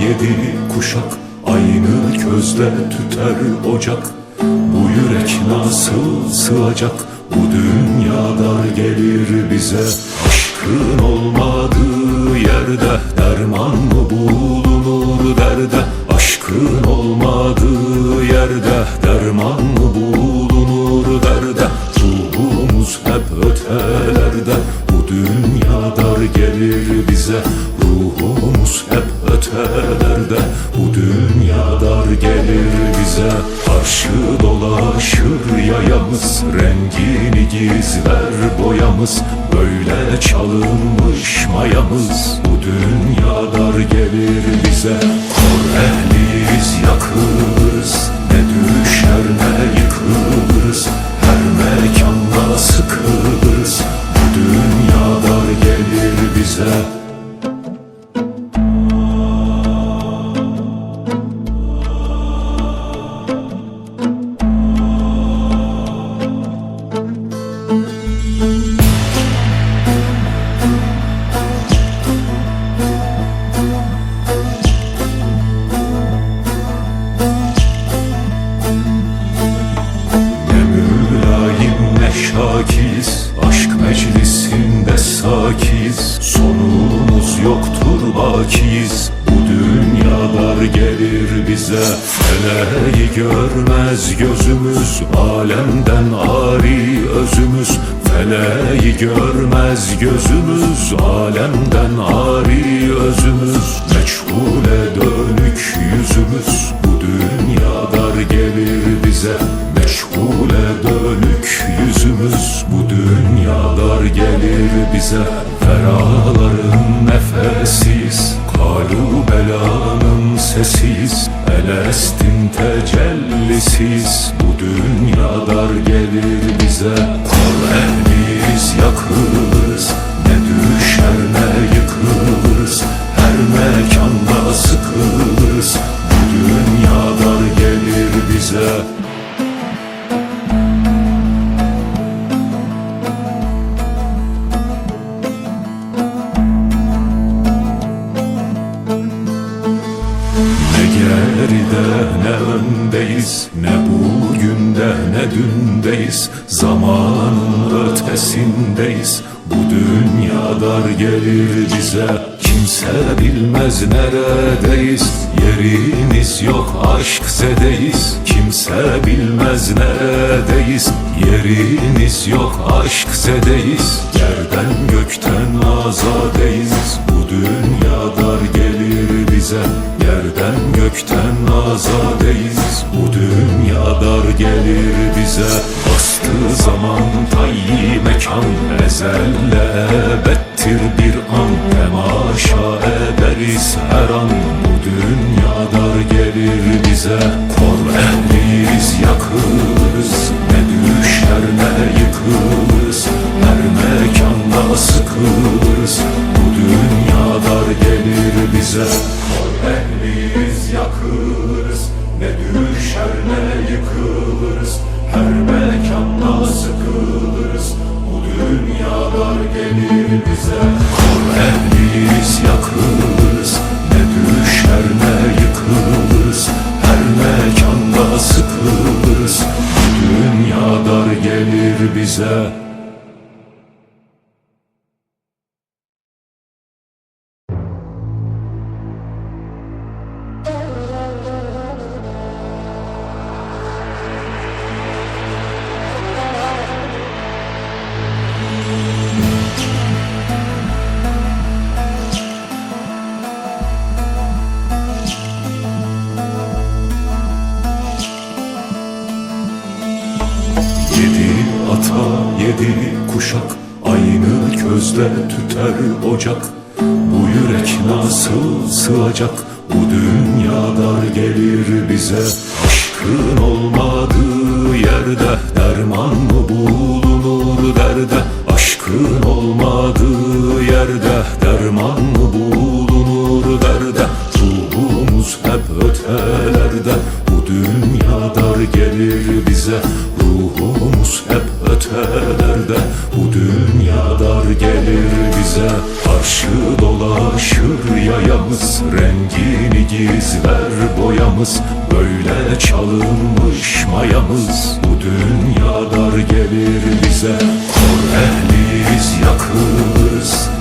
yedi kuşak Aynı közde tüter ocak. Bu yürek nasıl sığacak? Bu dünya dar gelir bize. Aşkın olmadığı yerde Derman mı bulunur derde? Aşkın olmadığı yerde Derman mı ötelerde Bu dünya dar gelir bize. Karşı dolaşır yayamız Rengini gizler boyamız. Böyle çalınmış mayamız Bu dünya dar gelir bize. Kor ehliyiz yakırız Aşk meclisinde sakiz Sonumuz yoktur bakiz. Bu dünya dar gelir bize Feleği görmez gözümüz. Alemden ari özümüz Feleği görmez gözümüz. Alemden ari özümüz Meçhule dönük yüzümüz. Bu dünya dar gelir bize Feraların nefesiz Kalu belanın sesiz Elestin tecellisiz. Bu dünya dar gelir bize geride ne öndeyiz Ne bugünde ne dündeyiz. Zamanın ötesindeyiz. Bu dünya dar gelir bize. Kimse bilmez neredeyiz. Yerimiz yok aşk zedeyiz. Kimse bilmez neredeyiz. Yerimiz yok aşk zedeyiz. Yerden gökten azadeyiz. Bu dünya dar gelir bize Yerden gökten azadeyiz. Bu dünya dar gelir bize. Bastı zaman tayyi mekan Ezelle ebettir bir an Temaşa ederiz. Her an Bu dünya dar gelir bize bize Kor ehliyiz yakırız Ne düşer ne Her mekanda sıkılırız. Dünya dar gelir bize yedi kuşak Aynı közde tüter ocak. Bu yürek nasıl sığacak? Bu dünya dar gelir bize. Aşkın olmadığı yerde Derman mı bulunur derde? Aşkın olmadığı yerde Derman mı bulunur derde? Ruhumuz hep ötelerde. Bu dünya dar gelir bize ötelerde Bu dünya dar gelir bize. Karşı dolaşır yayamız Rengini gizler boyamız. Böyle çalınmış mayamız Bu dünya dar gelir bize. Kor ehliyiz yakın